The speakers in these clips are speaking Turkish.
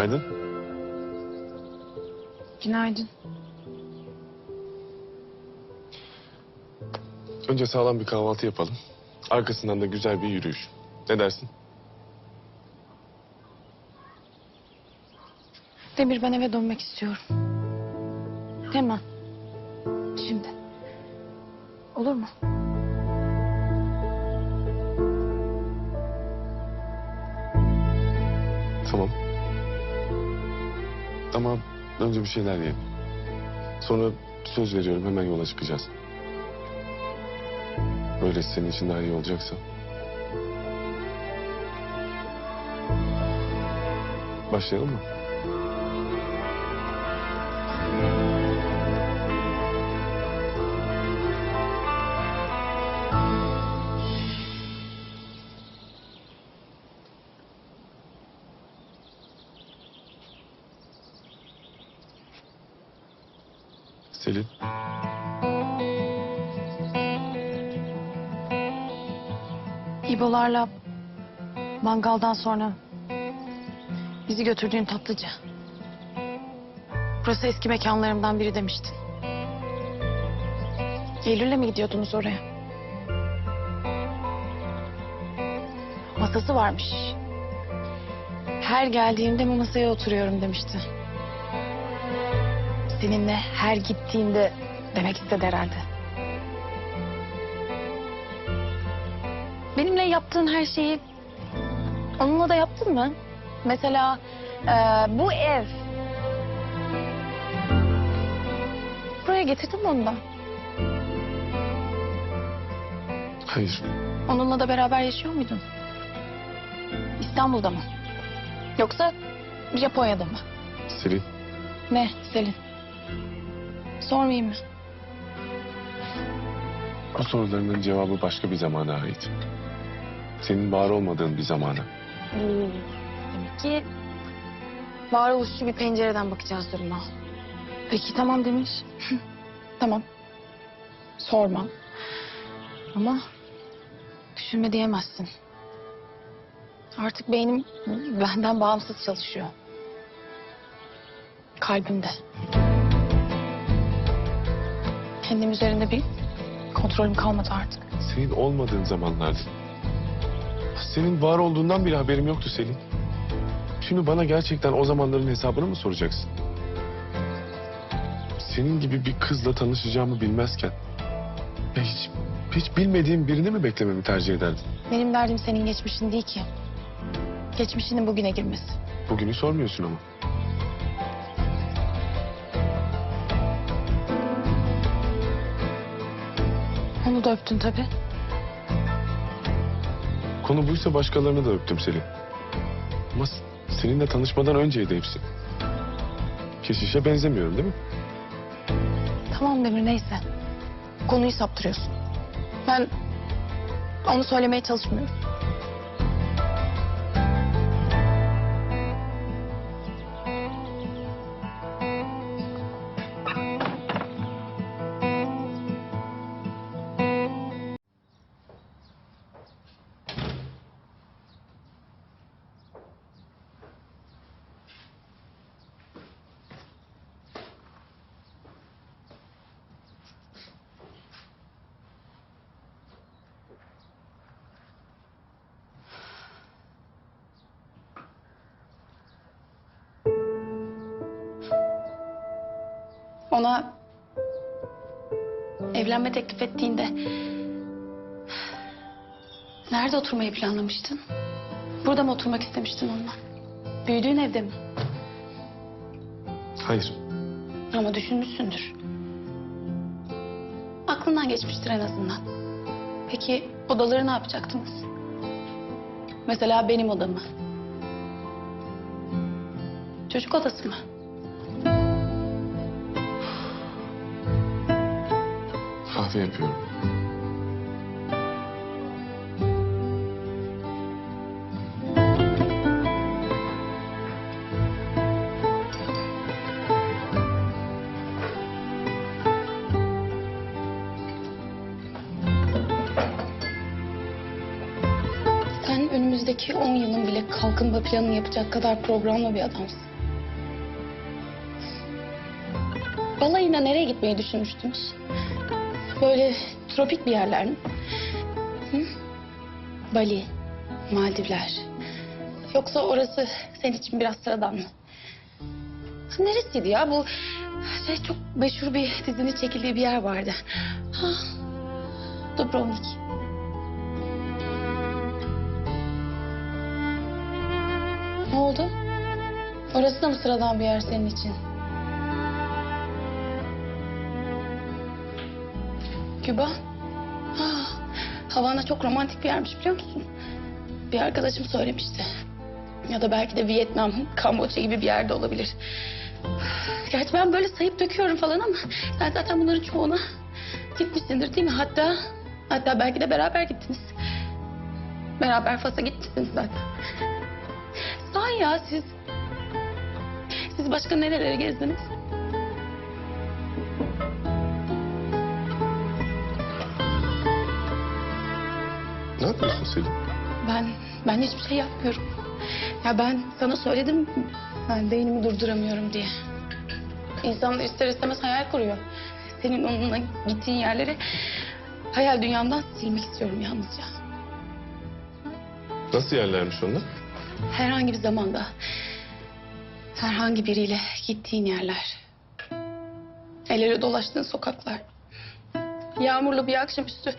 Günaydın. Günaydın. Önce sağlam bir kahvaltı yapalım. Arkasından da güzel bir yürüyüş. Ne dersin? Demir ben eve dönmek istiyorum. Hemen. Şimdi. Olur mu? Ama önce bir şeyler yiyelim. Sonra söz veriyorum hemen yola çıkacağız. Böyle senin için daha iyi olacaksa. Başlayalım mı? Selin. İbolarla mangaldan sonra bizi götürdüğün tatlıcı. Burası eski mekanlarımdan biri demiştin. Eylül'le mi gidiyordunuz oraya? Masası varmış. Her geldiğimde masaya oturuyorum demişti. Seninle her gittiğinde demek istedi herhalde. Benimle yaptığın her şeyi onunla da yaptın mı? Mesela e, bu ev. Buraya getirdin mi onu da? Hayır. Onunla da beraber yaşıyor muydun? İstanbul'da mı? Yoksa Japonya'da mı? Selin. Ne Selin? Sormayayım mı? Bu sorularının cevabı başka bir zamana ait. Senin var olmadığın bir zamana. Demek ki varoluşçu bir pencereden bakacağız duruma. Peki tamam Demir. tamam. Sormam. Ama düşünme diyemezsin. Artık beynim benden bağımsız çalışıyor. Kalbimde. Kendim üzerinde bir kontrolüm kalmadı artık. Senin olmadığın zamanlarda. Senin var olduğundan bile haberim yoktu Selin. Şimdi bana gerçekten o zamanların hesabını mı soracaksın? Senin gibi bir kızla tanışacağımı bilmezken... Ya hiç, hiç bilmediğim birini mi beklememi tercih ederdin? Benim derdim senin geçmişin değil ki. Geçmişinin bugüne girmesi. Bugünü sormuyorsun ama. Onu da öptün tabii. Konu buysa başkalarını da öptüm Selin. Ama seninle tanışmadan önceydi hepsi. Keşişe benzemiyorum değil mi? Tamam Demir neyse. Konuyu saptırıyorsun. Ben onu söylemeye çalışmıyorum. Ona evlenme teklif ettiğinde nerede oturmayı planlamıştın? Burada mı oturmak istemiştin onunla? Büyüdüğün evde mi? Hayır. Ama düşünmüşsündür. Aklından geçmiştir en azından. Peki odaları ne yapacaktınız? Mesela benim odamı. Çocuk odası mı? kahve yapıyorum. Sen önümüzdeki 10 yılın bile kalkınma planını yapacak kadar programlı bir adamsın. Balayına nereye gitmeyi düşünmüştünüz? Böyle tropik bir yerler mi? Hı? Bali, Maldivler. Yoksa orası senin için biraz sıradan mı? Neresiydi ya bu? Şey çok meşhur bir dizinin çekildiği bir yer vardı. Ha, Dubrovnik. Ne oldu? Orası da mı sıradan bir yer senin için? Küba? Ha, Havana çok romantik bir yermiş biliyor musun? Bir arkadaşım söylemişti. Ya da belki de Vietnam, Kamboçya gibi bir yerde olabilir. Gerçi ben böyle sayıp döküyorum falan ama sen zaten bunların çoğuna gitmişsindir değil mi? Hatta hatta belki de beraber gittiniz. Beraber Fas'a gitmişsiniz zaten. Sahi ya siz siz başka nerelere gezdiniz? Ne yapıyorsun Selin? Ben ben hiçbir şey yapmıyorum. Ya ben sana söyledim ben beynimi durduramıyorum diye. İnsanlar ister istemez hayal kuruyor. Senin onunla gittiğin yerleri hayal dünyamdan silmek istiyorum yalnızca. Nasıl yerlermiş onlar? Herhangi bir zamanda herhangi biriyle gittiğin yerler. El ele dolaştığın sokaklar. Yağmurlu bir akşamüstü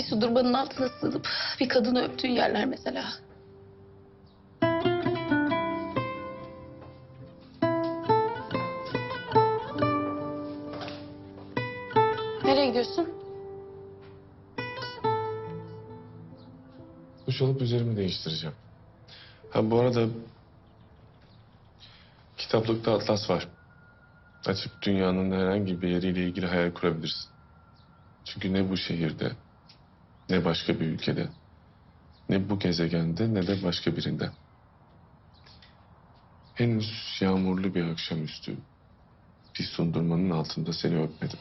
bir su durbanın altına sığınıp bir kadını öptüğün yerler mesela. Nereye gidiyorsun? Duş alıp üzerimi değiştireceğim. Ha bu arada kitaplıkta atlas var. Açıp dünyanın herhangi bir yeriyle ilgili hayal kurabilirsin. Çünkü ne bu şehirde, ne başka bir ülkede, ne bu gezegende ne de başka birinde. Henüz yağmurlu bir akşamüstü bir sundurmanın altında seni öpmedim.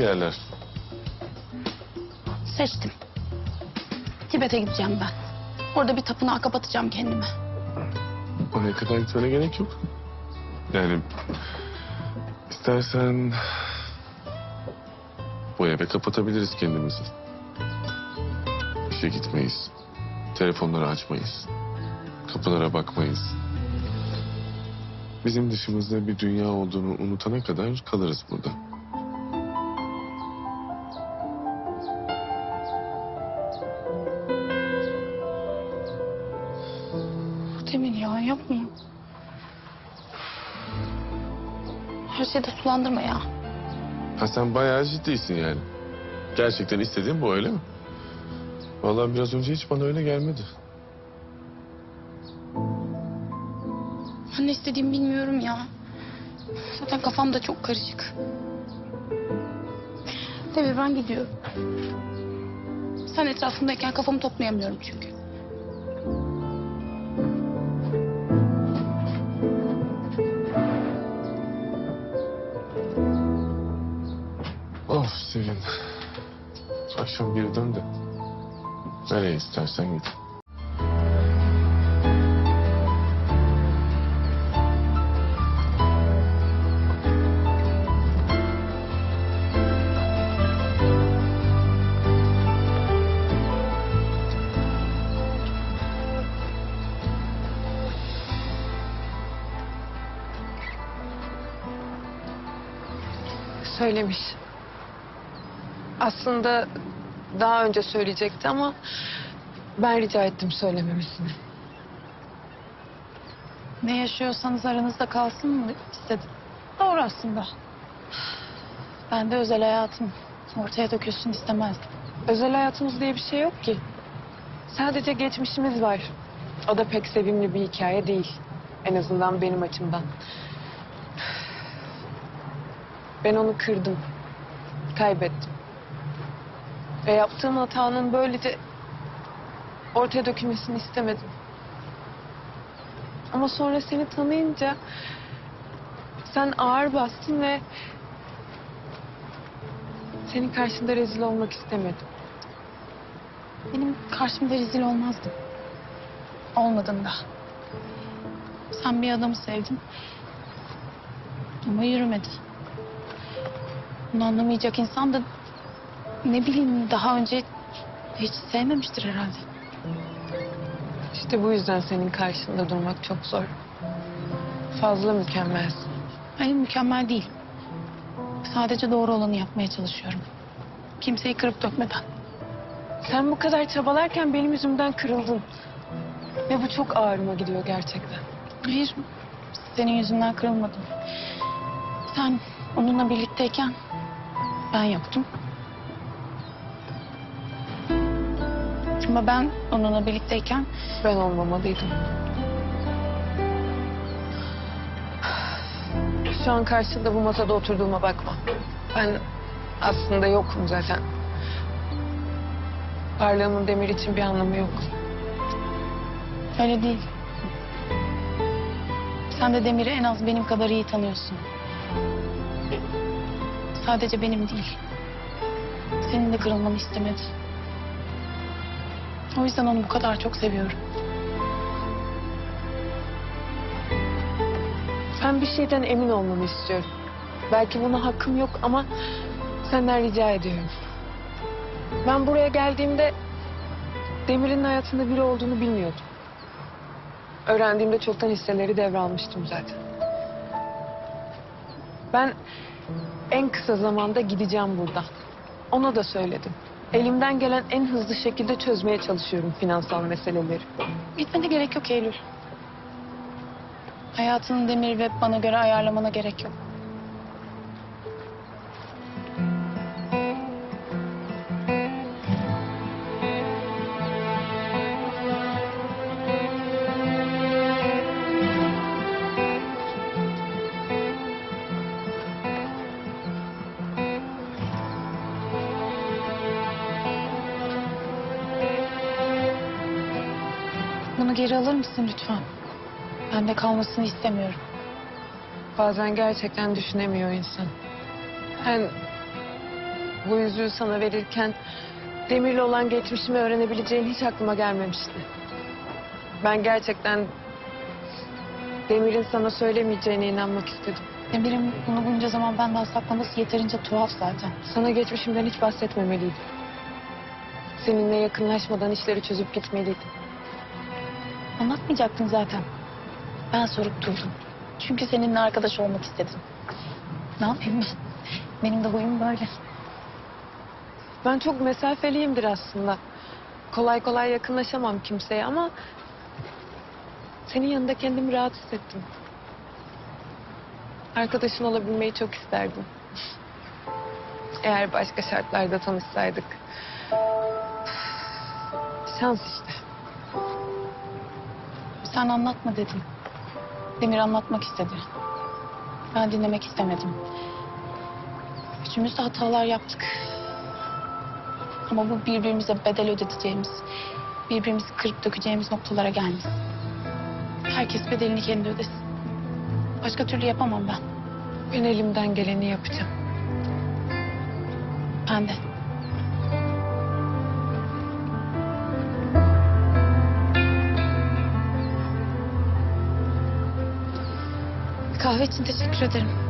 Mi yerler? Seçtim. Tibet'e gideceğim ben. Orada bir tapınağa kapatacağım kendimi. Oraya kadar gitmene gerek yok. Yani istersen bu eve kapatabiliriz kendimizi. İşe gitmeyiz. Telefonları açmayız. Kapılara bakmayız. Bizim dışımızda bir dünya olduğunu unutana kadar kalırız burada. Demin ya yapma. Her şeyi de sulandırma ya. Ha sen bayağı ciddisin yani. Gerçekten istediğin bu öyle mi? Vallahi biraz önce hiç bana öyle gelmedi. Ben ne istediğimi bilmiyorum ya. Zaten kafam da çok karışık. Devran gidiyor. Sen etrafımdayken kafamı toplayamıyorum çünkü. Tamam Selin. Akşam geri dön de. Nereye istersen git. söylemiş. Aslında daha önce söyleyecekti ama ben rica ettim söylememesini. Ne yaşıyorsanız aranızda kalsın mı istedim. Doğru aslında. Ben de özel hayatım ortaya dökülsün istemezdim. Özel hayatımız diye bir şey yok ki. Sadece geçmişimiz var. O da pek sevimli bir hikaye değil. En azından benim açımdan. Ben onu kırdım. Kaybettim. Ve yaptığım hatanın böylece ortaya dökülmesini istemedim. Ama sonra seni tanıyınca sen ağır bastın ve senin karşında rezil olmak istemedim. Benim karşımda rezil olmazdın. Olmadın da. Sen bir adamı sevdin. Ama yürümedi. Bunu anlamayacak insan da ne bileyim daha önce hiç sevmemiştir herhalde. İşte bu yüzden senin karşında durmak çok zor. Fazla mükemmelsin. Hayır mükemmel değil. Sadece doğru olanı yapmaya çalışıyorum. Kimseyi kırıp dökmeden. Sen bu kadar çabalarken benim yüzümden kırıldın. Ve bu çok ağrıma gidiyor gerçekten. Hayır, senin yüzünden kırılmadım. Sen onunla birlikteyken ben yoktum. Ama ben onunla birlikteyken Ben olmamalıydım. Şu an karşında bu masada oturduğuma bakma. Ben aslında yokum zaten. Varlığımın demir için bir anlamı yok. öyle değil. Sen de Demir'i en az benim kadar iyi tanıyorsun. Sadece benim değil. Senin de kırılmanı istemedi. O yüzden onu bu kadar çok seviyorum. Ben bir şeyden emin olmanı istiyorum. Belki buna hakkım yok ama senden rica ediyorum. Ben buraya geldiğimde Demir'in hayatında biri olduğunu bilmiyordum. Öğrendiğimde çoktan hisseleri devralmıştım zaten. Ben en kısa zamanda gideceğim buradan. Ona da söyledim. Elimden gelen en hızlı şekilde çözmeye çalışıyorum finansal meseleleri. Gitmene gerek yok Eylül. Hayatını Demir ve bana göre ayarlamana gerek yok. Bunu geri alır mısın lütfen? Bende kalmasını istemiyorum. Bazen gerçekten düşünemiyor insan. Ben bu yüzüğü sana verirken Demir'le olan geçmişimi öğrenebileceğin hiç aklıma gelmemişti. Ben gerçekten Demir'in sana söylemeyeceğine inanmak istedim. Demir'in bunu bunca zaman benden saklaması yeterince tuhaf zaten. Sana geçmişimden hiç bahsetmemeliydim. Seninle yakınlaşmadan işleri çözüp gitmeliydim. Anlatmayacaktım zaten. Ben sorup durdum. Çünkü seninle arkadaş olmak istedim. Ne yapayım ben? Benim de huyum böyle. Ben çok mesafeliyimdir aslında. Kolay kolay yakınlaşamam kimseye ama... ...senin yanında kendimi rahat hissettim. Arkadaşın olabilmeyi çok isterdim. Eğer başka şartlarda tanışsaydık. Şans işte. Sen anlatma dedim. Demir anlatmak istedi. Ben dinlemek istemedim. Üçümüz de hatalar yaptık. Ama bu birbirimize bedel ödeteceğimiz, birbirimizi kırıp dökeceğimiz noktalara gelmesin. Herkes bedelini kendi ödesin. Başka türlü yapamam ben. Ben elimden geleni yapacağım. Ben de. Kahve için teşekkür ederim.